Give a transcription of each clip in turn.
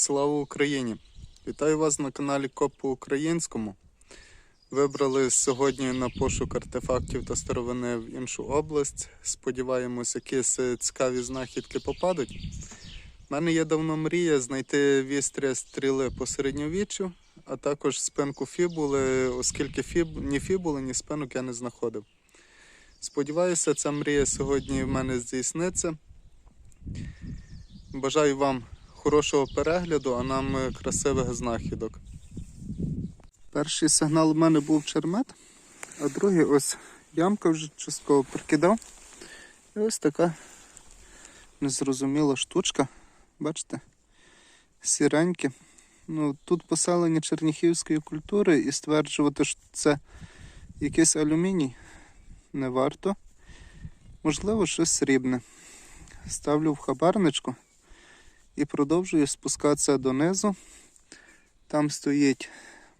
Слава Україні! Вітаю вас на каналі Коп по українському. Вибрали сьогодні на пошук артефактів та старовини в іншу область. Сподіваємось, якісь е, цікаві знахідки попадуть. У мене є давно мрія знайти вістря стріли по середньовіччю, а також спинку фібули, оскільки фіб... ні фібули, ні спинок я не знаходив. Сподіваюся, ця мрія сьогодні в мене здійсниться. Бажаю вам хорошого перегляду, а нам е, красивих знахідок. Перший сигнал в мене був чермет, а другий ось ямка вже частково прикидав. І ось така незрозуміла штучка. Бачите? Сіренькі. Ну, тут поселення черніхівської культури і стверджувати, що це якийсь алюміній не варто. Можливо, щось срібне. Ставлю в хабарничку і продовжую спускатися донизу. Там стоїть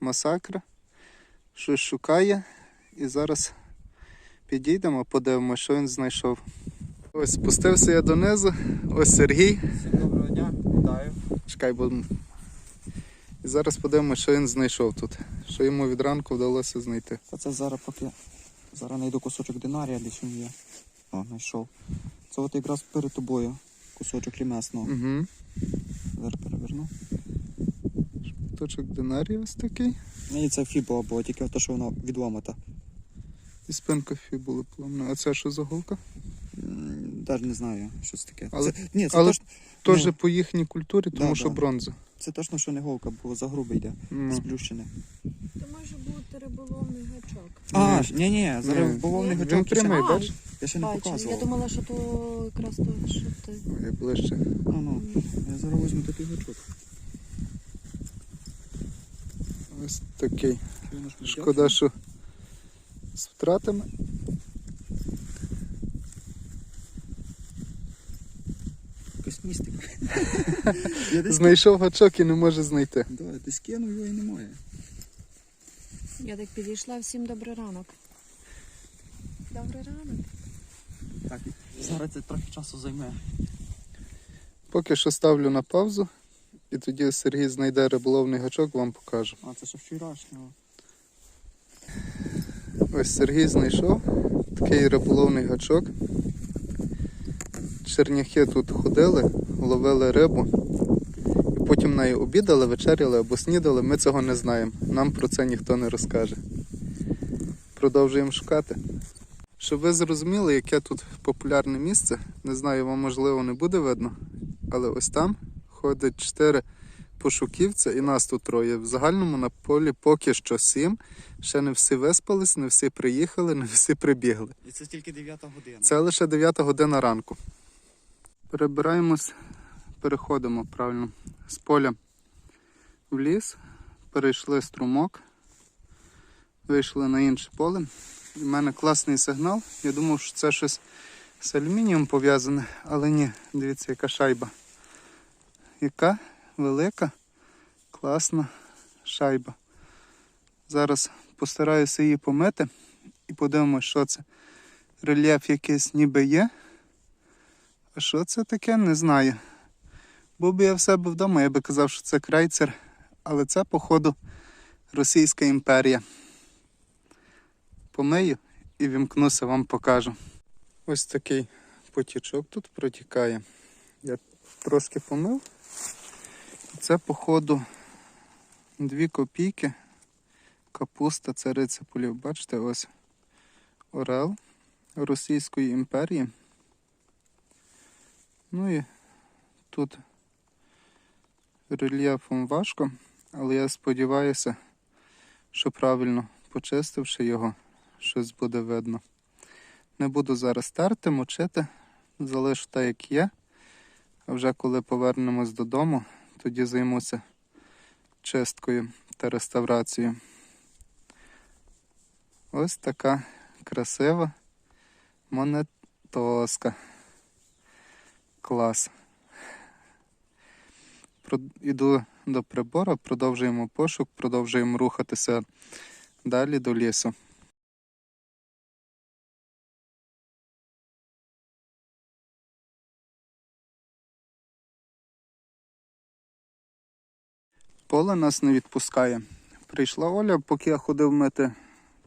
масакра, щось шукає. І зараз підійдемо, подивимося, що він знайшов. Ось спустився я донизу, ось Сергій. Всім доброго дня, вітаю. Чекай, бо... І зараз подивимося, що він знайшов тут. Що йому від ранку вдалося знайти. Та це зараз поки зараз знайду кусочок динарія, десь він є. О, знайшов. Це от якраз перед тобою кусочок лімесного. Угу. Зараз переверну. Точок динарія ось такий. Мені це фібула було, тільки те, що воно відломата. І спинка фібули плавна. А це що за голка? Навіть не знаю, що це таке. Але- це, ні, це, але- точно, Теж Ну. по їхній культурі, тому Да, що да. бронза. це точно, що не голка, бо загрубе йде. Ну. Сплющене. То може бути риболовний гачок. А, ні-ні, бавовний Він гачок. ще- прямий, А, бач? Я ще не Бачу, показував. я думала, що то якраз то, що ти. Ой, ближче. Ну, ну, я зараз візьму такий гачок. Ось такий. Шкода, що з втратами. Я десь, Знайшов гачок і не може знайти. да, десь кинув його і немає. Я так підійшла, всім добрий ранок. Добрий ранок. Так, зараз це трохи часу займе. Поки що ставлю на паузу, і тоді Сергій знайде риболовний гачок, вам покажу. А, це ще вчорашнього. Ось Сергій знайшов такий риболовний гачок. Черняхи тут ходили, ловили рибу. І потім нею обідали, вечеряли або снідали. Ми цього не знаємо. Нам про це ніхто не розкаже. Продовжуємо шукати. Щоб ви зрозуміли, яке тут популярне місце, не знаю, вам можливо не буде видно, але ось там ходить чотири пошуківця і нас тут троє. В загальному на полі поки що сім. Ще не всі виспались, не всі приїхали, не всі прибігли. І це тільки 9 година. Це лише 9 година ранку. Перебираємось, переходимо правильно з поля в ліс, перейшли струмок, вийшли на інше поле. В мене класний сигнал. Я думав, що це щось з алюмінієм пов'язане, але ні, дивіться, яка шайба. Яка велика, класна шайба. Зараз постараюся її помити і подивимось, що це. Рельєф якийсь ніби є. А що це таке, не знаю. Був би я в себе вдома, я би казав, що це крейцер, але це, походу, Російська імперія. Помию і вімкнуся, вам покажу. Ось такий потічок тут протікає. Я трошки помив. Це, походу, дві копійки. Капуста, цариця полів. Бачите, ось орел Російської імперії. Ну і тут рельєфом важко, але я сподіваюся, що правильно почистивши його, щось буде видно. Не буду зараз терти, мочити, залишу так, як є. А вже коли повернемось додому, тоді займуся чисткою та реставрацією. Ось така красива монетоска. Клас. Іду до прибору, продовжуємо пошук, продовжуємо рухатися далі до лісу. Поле нас не відпускає. Прийшла Оля, поки я ходив мити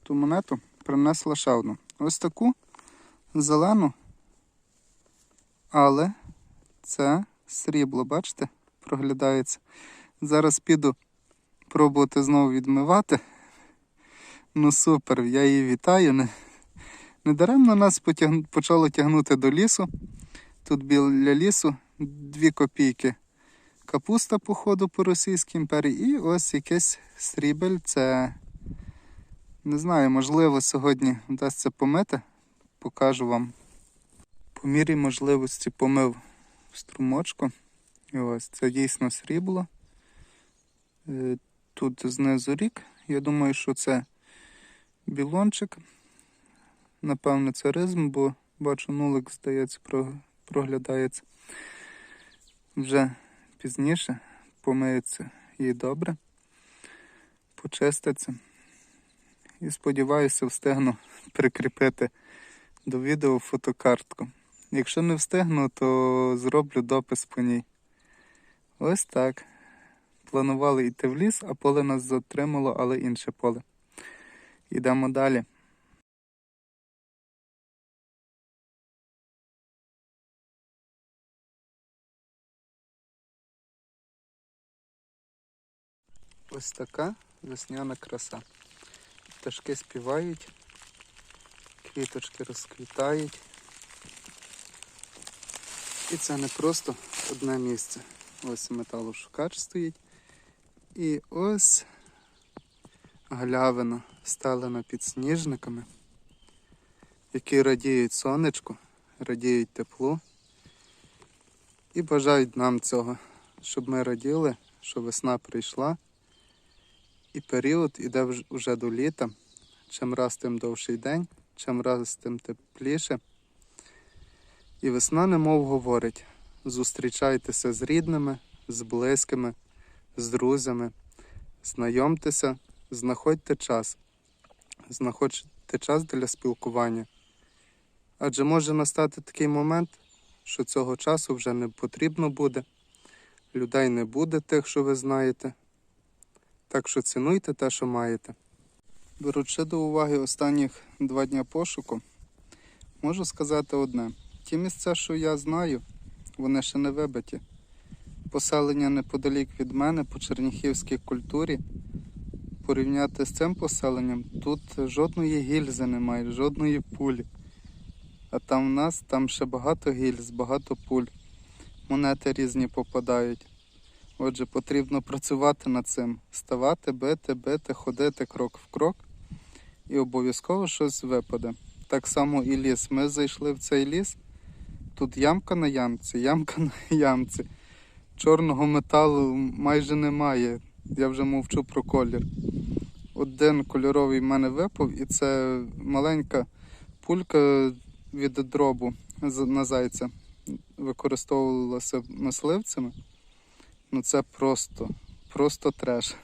ту монету, принесла ще одну. Ось таку зелену. Але це срібло, бачите, проглядається. Зараз піду пробувати знову відмивати. Ну супер, я її вітаю. Не, недаремно нас потяг... почало тягнути до лісу. Тут біля лісу 2 копійки капуста, походу, по Російській імперії. І ось якесь срібель. Це не знаю, можливо, сьогодні вдасться помити. Покажу вам. По мірі можливості помив струмочку. І ось це дійсно срібло. Е, Тут знизу рік. Я думаю, що це білончик. Напевно, це ризм, бо бачу, нулик, здається, проглядається. Вже пізніше помиється і добре, почиститься. І сподіваюся, встигну прикріпити до відео фотокартку. Якщо не встигну, то зроблю допис по ній. Ось так. Планували йти в ліс, а поле нас затримало, але інше поле. Йдемо далі. Ось така весняна краса. Пташки співають, квіточки розквітають. І це не просто одне місце. Ось металошукач стоїть. І ось галявина стелена підсніжниками, які радіють сонечку, радіють теплу і бажають нам цього, щоб ми раділи, що весна прийшла. І період іде вже до літа. Чим раз тим довший день, чим раз тим тепліше. І весна немов говорить: зустрічайтеся з рідними, з близькими, з друзями, знайомтеся, знаходьте час, знаходьте час для спілкування. Адже може настати такий момент, що цього часу вже не потрібно буде, людей не буде тих, що ви знаєте. Так що цінуйте те, що маєте. Беручи до уваги останніх два дня пошуку, можу сказати одне: ті місця, що я знаю, вони ще не вибиті. Поселення неподалік від мене по черніхівській культурі. Порівняти з цим поселенням, тут жодної гільзи немає, жодної пулі. А там в нас там ще багато гільз, багато пуль. Монети різні попадають. Отже, потрібно працювати над цим, ставати, бити, бити, ходити крок в крок, і обов'язково щось випаде. Так само і ліс. Ми зайшли в цей ліс. Тут ямка на ямці, ямка на ямці. Чорного металу майже немає. Я вже мовчу про колір. Один кольоровий в мене випав, і це маленька пулька від дробу на зайця. Використовувалася мисливцями. Ну це просто, просто треш.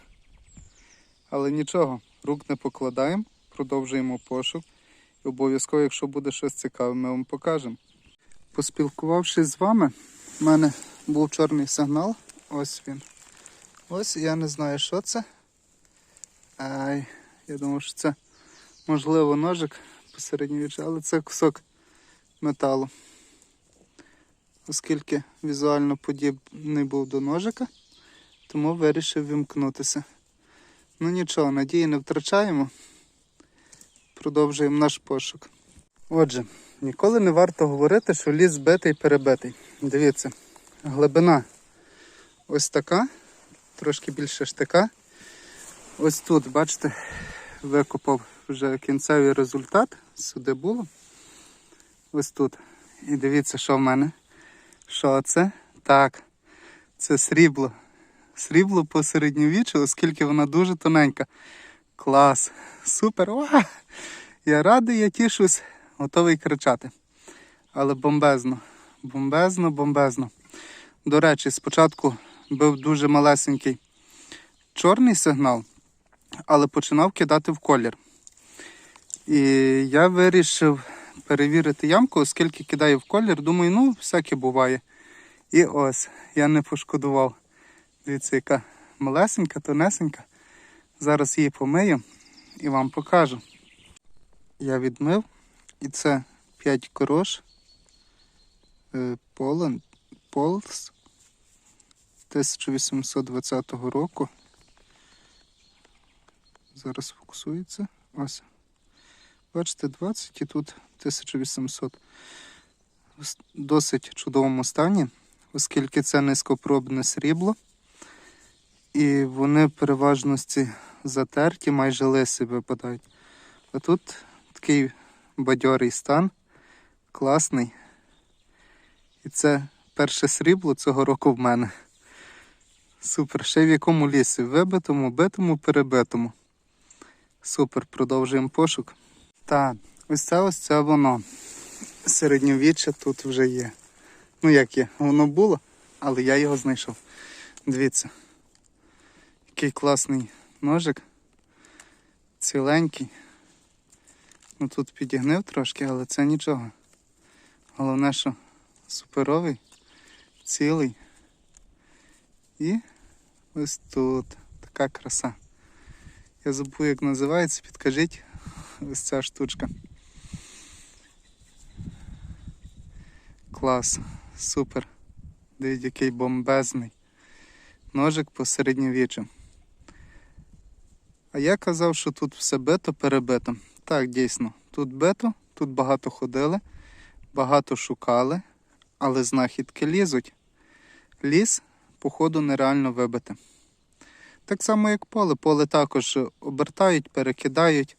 Але нічого, рук не покладаємо, продовжуємо пошук. І обов'язково, якщо буде щось цікаве, ми вам покажемо. Поспілкувавшись з вами, в мене був чорний сигнал. Ось він. Ось я не знаю, що це. Ай, я думав, що це можливо ножик посередньовіччя, але це кусок металу. Оскільки візуально подібний був до ножика, тому вирішив вімкнутися. Ну нічого, надії не втрачаємо. Продовжуємо наш пошук. Отже, ніколи не варто говорити, що ліс збитий перебитий. Дивіться, глибина ось така, трошки більше штика. Ось тут, бачите, викопав вже кінцевий результат. Сюди було. Ось тут. І дивіться, що в мене. Що це? Так, це срібло. Срібло по середньовіччю, оскільки вона дуже тоненька. Клас. Супер. Уа! Я радий, я тішусь, готовий кричати. Але бомбезно. Бомбезно, бомбезно. До речі, спочатку був дуже малесенький чорний сигнал, але починав кидати в колір. І я вирішив перевірити ямку, оскільки кидає в колір. Думаю, ну, всяке буває. І ось, я не пошкодував. Дивіться, яка малесенька, тонесенька. Зараз її помию і вам покажу. Я відмив, і це 5 корош е, Полен, Полс 1820 року. Зараз фокусується. Ось. Бачите, 20 і тут 1800. В досить чудовому стані, оскільки це низькопробне срібло. І вони переважності затерті, майже лиси випадають. А тут такий бадьорий стан, класний. І це перше срібло цього року в мене. Супер. Ще в якому лісі? Вибитому, битому, перебитому. Супер, продовжуємо пошук. Так, ось це ось це воно. Середньовіччя тут вже є. Ну як є, воно було, але я його знайшов. Дивіться. Який класний ножик. Ціленький. Ну тут підігнив трошки, але це нічого. Головне, що суперовий, цілий. І ось тут така краса. Я забув, як називається, підкажіть ось ця штучка. Клас, супер. Дивіться, який бомбезний. Ножик по середньовіччю. А я казав, що тут все бито перебито. Так, дійсно, тут бито, тут багато ходили, багато шукали, але знахідки лізуть. Ліс, походу, нереально вибити. Так само, як поле. Поле також обертають, перекидають.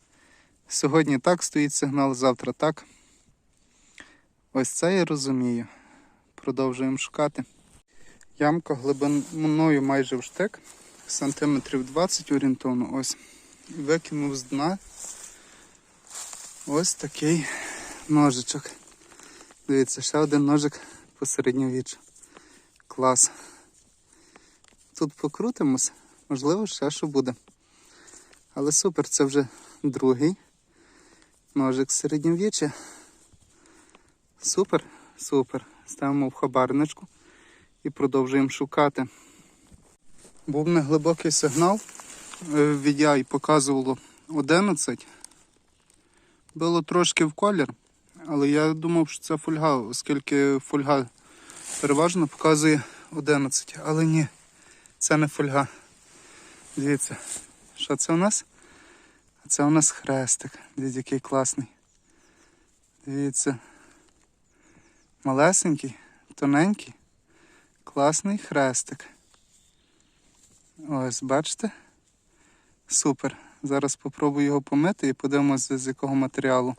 Сьогодні так стоїть сигнал, завтра так. Ось це я розумію. Продовжуємо шукати. Ямка глибиною майже в штик, сантиметрів 20 орієнтовно. Ось. Викинув з дна ось такий ножичок. Дивіться, ще один ножик по середньовіччю. Клас. Тут покрутимось, можливо, ще що буде. Але супер, це вже другий ножик середньовіччя. Супер, супер. Ставимо в хабарничку і продовжуємо шукати. Був неглибокий сигнал. Е, VDI показувало 11. Було трошки в колір, але я думав, що це фольга, оскільки фольга переважно показує 11. Але ні, це не фольга. Дивіться, що це у нас? Це у нас хрестик. Дивіться, який класний. Дивіться. Малесенький, тоненький, класний хрестик. Ось, бачите? Супер. Зараз спробую його помити і подивимося, з якого матеріалу.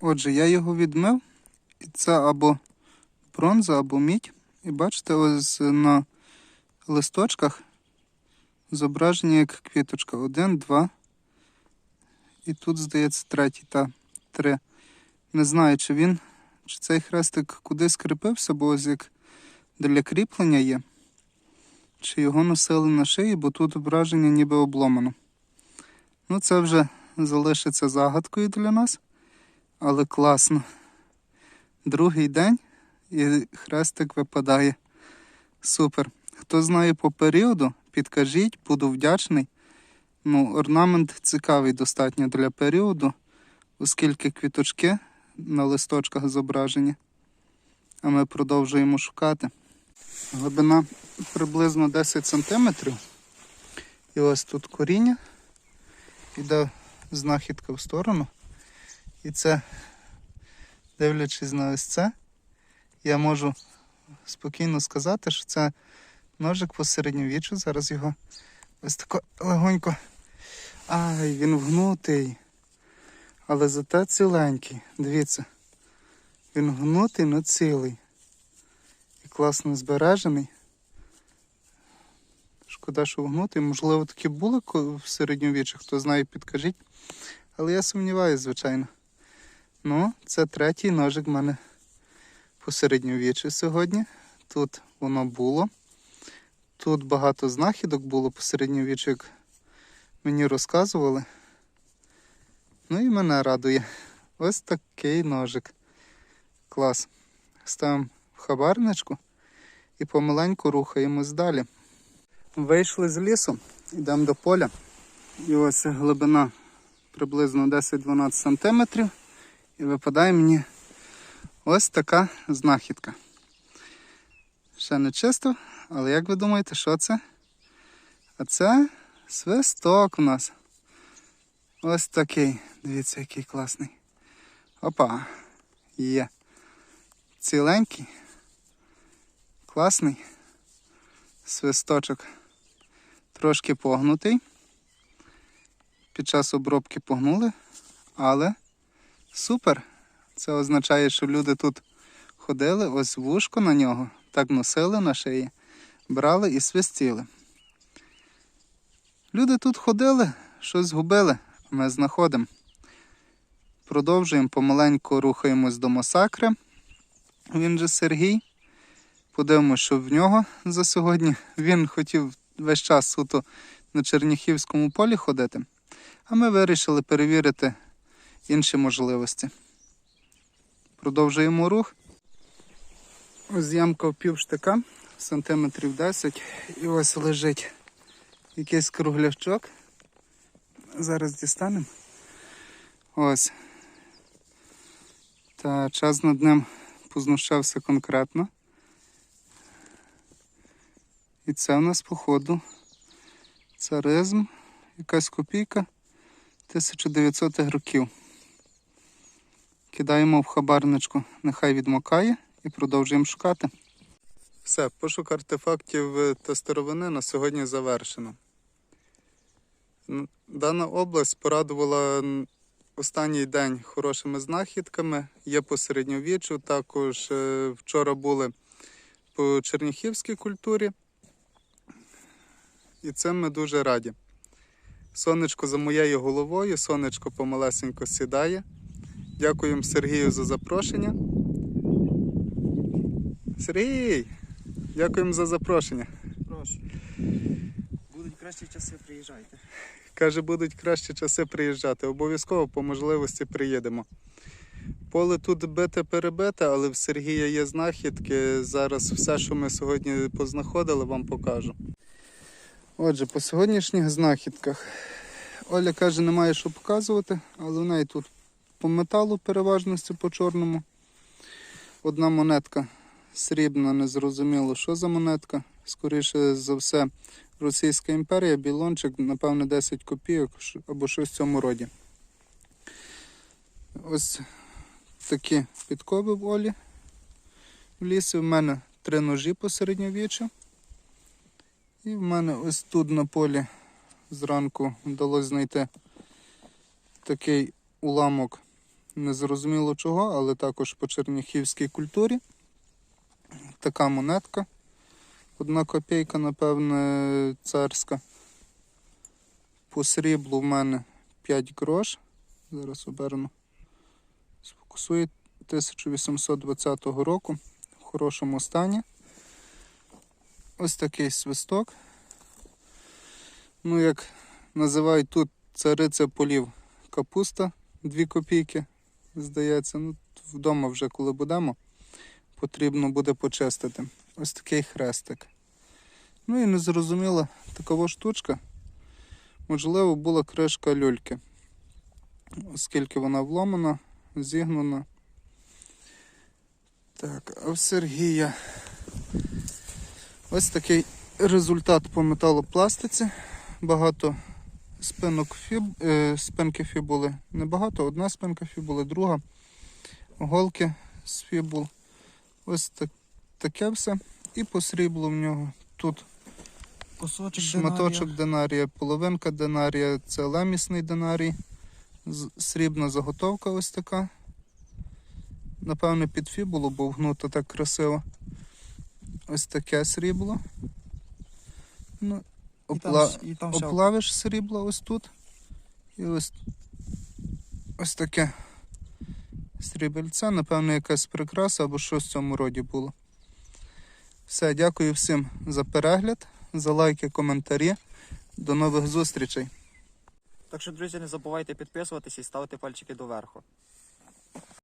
Отже, я його відмив, і це або бронза, або мідь. І бачите, ось на листочках зображення як квіточка. Один, два. І тут, здається, третій та три. Не знаю, чи він, чи цей хрестик кудись кріпився, бо ось як для кріплення є. Чи його носили на шиї, бо тут ображення ніби обломано. Ну, це вже залишиться загадкою для нас, але класно. Другий день і хрестик випадає. Супер. Хто знає по періоду, підкажіть, буду вдячний. Ну, орнамент цікавий достатньо для періоду, оскільки квіточки на листочках зображені. А ми продовжуємо шукати. Глибина приблизно 10 см. І ось тут коріння. Іде знахідка в сторону. І це, дивлячись на ось це, я можу спокійно сказати, що це ножик по середньовіччю. Зараз його ось тако легонько. Ай, він вгнутий. Але зате ціленький. Дивіться. Він гнутий, але цілий. І класно збережений. Шкода, що вгнутий. Можливо, такі були в середньовіччі, хто знає, підкажіть. Але я сумніваюся, звичайно. Ну, це третій ножик в мене по середньовіччю сьогодні. Тут воно було. Тут багато знахідок було по середньовіччю, як мені розказували. Ну і мене радує. Ось такий ножик. Клас. Ставимо в хабарничку і помаленьку рухаємось далі. Вийшли з лісу, йдемо до поля. І ось глибина приблизно 10-12 см. І випадає мені ось така знахідка. Ще не чисто, але як ви думаєте, що це? А це свисток у нас. Ось такий. Дивіться, який класний. Опа. Є. Ціленький. Класний. Свисточок. Трошки погнутий. Під час обробки погнули, але супер. Це означає, що люди тут ходили, ось вушко на нього, так носили на шиї, брали і свистіли. Люди тут ходили, щось згубили, ми знаходимо. Продовжуємо помаленьку рухаємось до масакри. Він же Сергій. Подивимося, що в нього за сьогодні. Він хотів весь час суто на Черніхівському полі ходити, а ми вирішили перевірити інші можливості. Продовжуємо рух. Ось ямка в півштика, сантиметрів 10, і ось лежить якийсь кругляшчок. Зараз дістанемо. Ось. Та час над ним познущався конкретно. І це у нас, походу, царизм, якась копійка 1900 х років. Кидаємо в хабарничку, нехай відмокає і продовжуємо шукати. Все, пошук артефактів е, та старовини на сьогодні завершено. Дана область порадувала останній день хорошими знахідками. Є по середньовіччю, також е, вчора були по черніхівській культурі. І цим ми дуже раді. Сонечко за моєю головою, сонечко помалесенько сідає. Дякуємо Сергію за запрошення. Сергій! Дякуємо за запрошення. Прошу. Будуть кращі часи, приїжджайте. Каже, будуть кращі часи приїжджати. Обов'язково по можливості приїдемо. Поле тут бите перебите, але в Сергія є знахідки. Зараз все, що ми сьогодні познаходили, вам покажу. Отже, по сьогоднішніх знахідках. Оля каже, немає що показувати, але в неї тут по металу переважності по чорному. Одна монетка срібна, незрозуміло, що за монетка. Скоріше за все, Російська імперія, білончик, напевно, 10 копійок або щось в цьому роді. Ось такі підкови в Олі. В лісі в мене три ножі по середньовіччю. І в мене ось тут на полі зранку вдалося знайти такий уламок незрозуміло чого, але також по черніхівській культурі. Така монетка. Одна копійка, напевне, царська. По сріблу в мене 5 грош. Зараз оберну. Сфокусує 1820 року в хорошому стані. Ось такий свисток. Ну, як називають тут цариця полів капуста 2 копійки, здається. Ну, вдома вже коли будемо, потрібно буде почистити. Ось такий хрестик. Ну і незрозуміла такова штучка. Можливо, була кришка люльки, оскільки вона вломана, зігнана. Так, а в Сергія ось такий результат по металопластиці. Багато спинок фіб, е, спинки фібули. Небагато, одна спинка фібули, друга. Голки з фібул. Ось так, таке все. І по сріблу в нього тут Кусочок шматочок динарія, половинка динарія, це лемісний динарій. Срібна заготовка ось така. Напевне, під фібулу, бо вгнуто так красиво. Ось таке срібло. Ну, І там, і там Оплавиш срібло ось тут. І ось, ось таке срібельце, напевно, якась прикраса або щось в цьому роді було. Все, дякую всім за перегляд, за лайки, коментарі. До нових зустрічей. Так що, друзі, не забувайте підписуватися і ставити пальчики доверху.